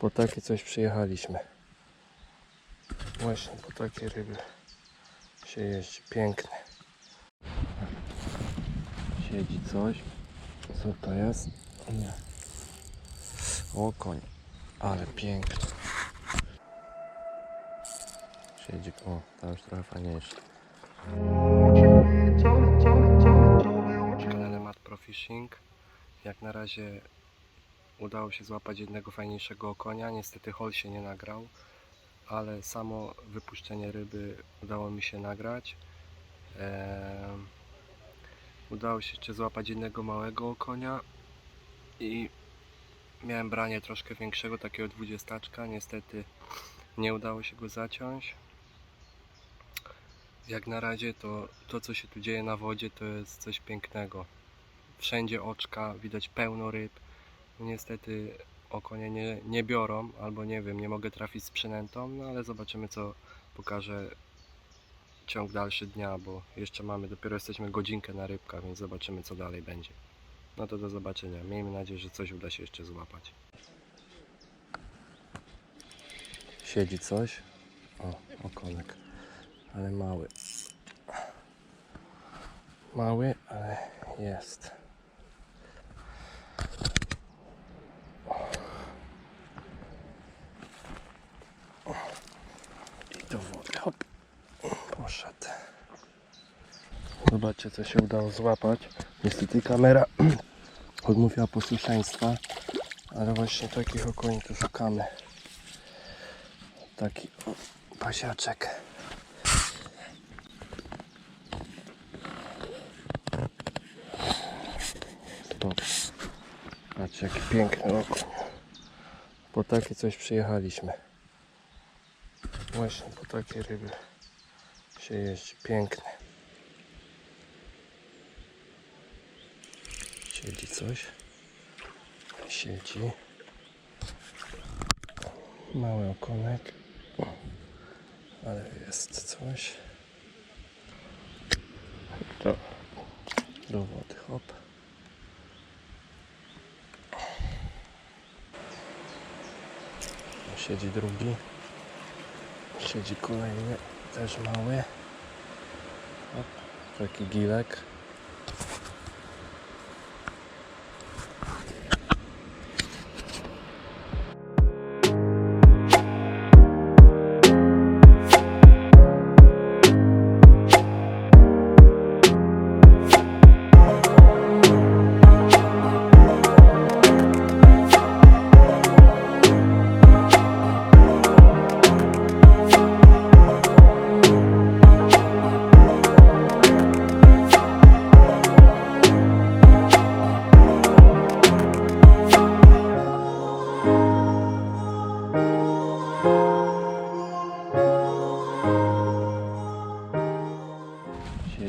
Po takie coś przyjechaliśmy. Właśnie po takie ryby się jeździ. Piękne. Siedzi coś. Co to jest? Nie. O koń. Ale piękny. Siedzi. O, tam już trochę fajniejszy. kanale Mat Pro Fishing. Jak na razie udało się złapać jednego fajniejszego konia. Niestety hol się nie nagrał, ale samo wypuszczenie ryby udało mi się nagrać. Udało się jeszcze złapać jednego małego konia i miałem branie troszkę większego, takiego dwudziestaczka. Niestety nie udało się go zaciąć. Jak na razie to, to co się tu dzieje na wodzie to jest coś pięknego. Wszędzie oczka, widać pełno ryb. Niestety okonie nie, nie biorą, albo nie wiem, nie mogę trafić z przynętą, no ale zobaczymy co pokaże ciąg dalszy dnia, bo jeszcze mamy, dopiero jesteśmy godzinkę na rybkach, więc zobaczymy co dalej będzie. No to do zobaczenia. Miejmy nadzieję, że coś uda się jeszcze złapać. Siedzi coś. O, okonek. Ale mały. Mały, ale jest. I do wody. Hop. Poszedł. Zobaczcie, co się udało złapać. Niestety kamera odmówiła posłuszeństwa, ale właśnie takich okoni tu szukamy. Taki pasiaczek. Stop. Patrzcie, jaki piękny okoń. Po takie coś przyjechaliśmy. Właśnie po takie ryby się jeździ. Piękne. Siedzi coś. Siedzi. Mały okonek. Ale jest coś. To do wody, hop. Siedzi drugi. Siedzi kolejny, też mały. Hop. Taki gilek.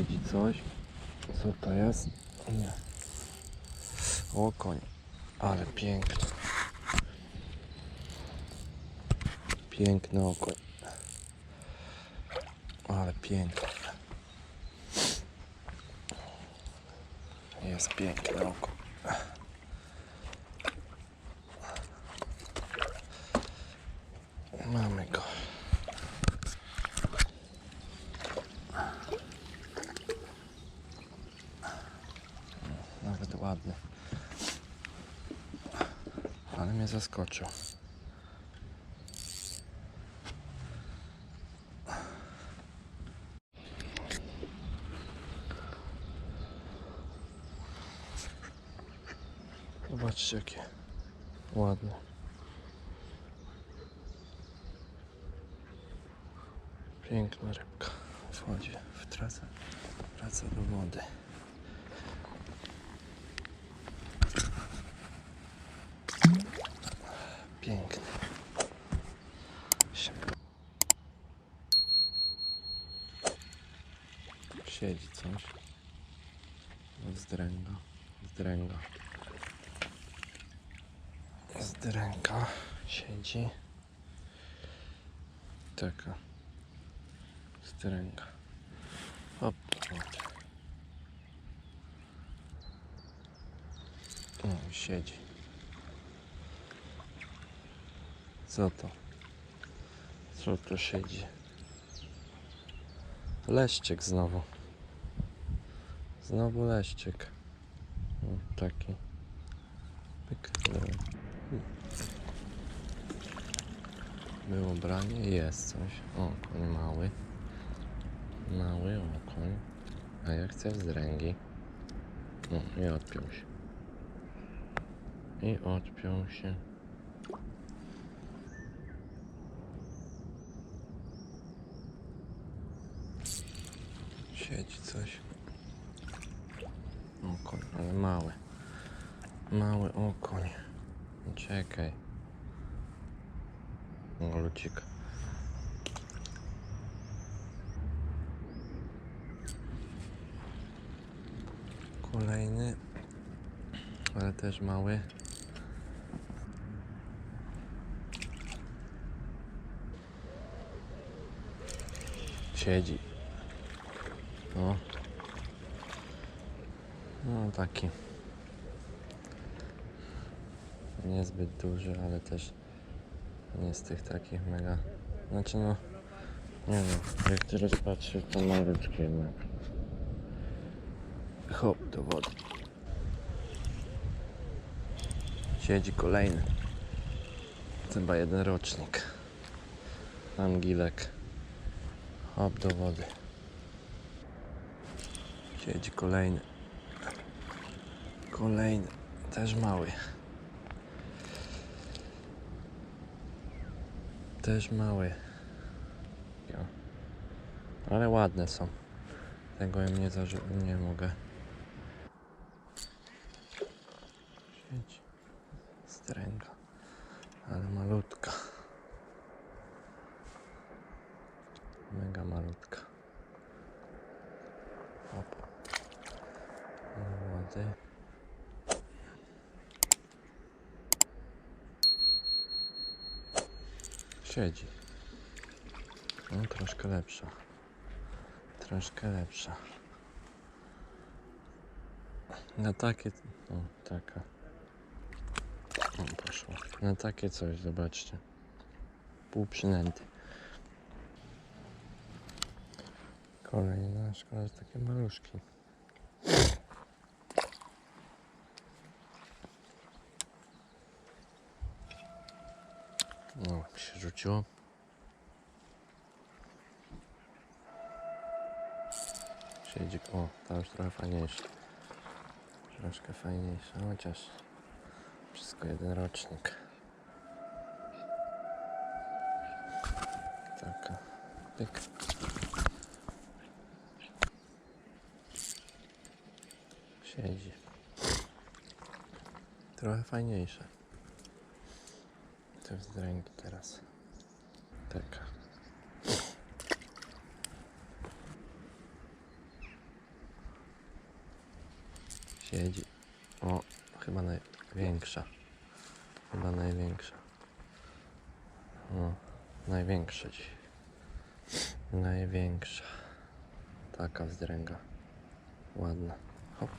Siedzi coś. Co to jest? Nie. O koń. Ale piękny. Piękny okoń. Ale piękny. Jest piękny okoń. Mamy go. Nawet ładny. Ale mnie zaskoczył. Zobaczcie jakie ładne. Piękna rybka wchodzi w trasę, wraca do wody. Piękny. Siedzi coś. Zdręga. Zdręga. Zdręga. Siedzi. Taka. Zdręga. Hop. hop. O, siedzi. Co to? Co tu siedzi? Leszczyk znowu. Znowu leszczyk. O, taki. Pyk. Dobra. Było branie, jest coś. O, koń mały. Mały okoń. A ja chcę wzdręgi. O, i odpiął się. I odpiął się. Siedzi coś. Okoń, ale mały. Mały okoń. Czekaj. O, lucik. Kolejny. Ale też mały. Siedzi. O. No taki. Niezbyt duży, ale też nie z tych takich mega. Znaczy no. Nie wiem, jak teraz patrzę, to malutki jednak. Hop do wody. Siedzi kolejny. Chyba jeden rocznik. Angilek. Hop do wody. Siedzi kolejny. Kolejny. Też mały. Też mały. Ale ładne są. Tego im nie, nie mogę. Siedzi. Stręga. Ale malutka. Mega malutka. Hop. Do wody. Siedzi. No, troszkę lepsza. Troszkę lepsza. Na takie. O, taka. O, poszło. Na takie coś, zobaczcie. Pół przynęty. Kolejna, szkoda, że takie maluszki. No, mi się rzuciło. O, ta już trochę fajniejsza. Troszkę fajniejsza, chociaż wszystko jeden rocznik. Taka. Pyk. Siedzi. Trochę fajniejsze. Te wzdręgi teraz. Taka. Siedzi. O, chyba największa. Chyba największa. O, największa dziś. Największa. Taka wzdręga. Ładna. Hop.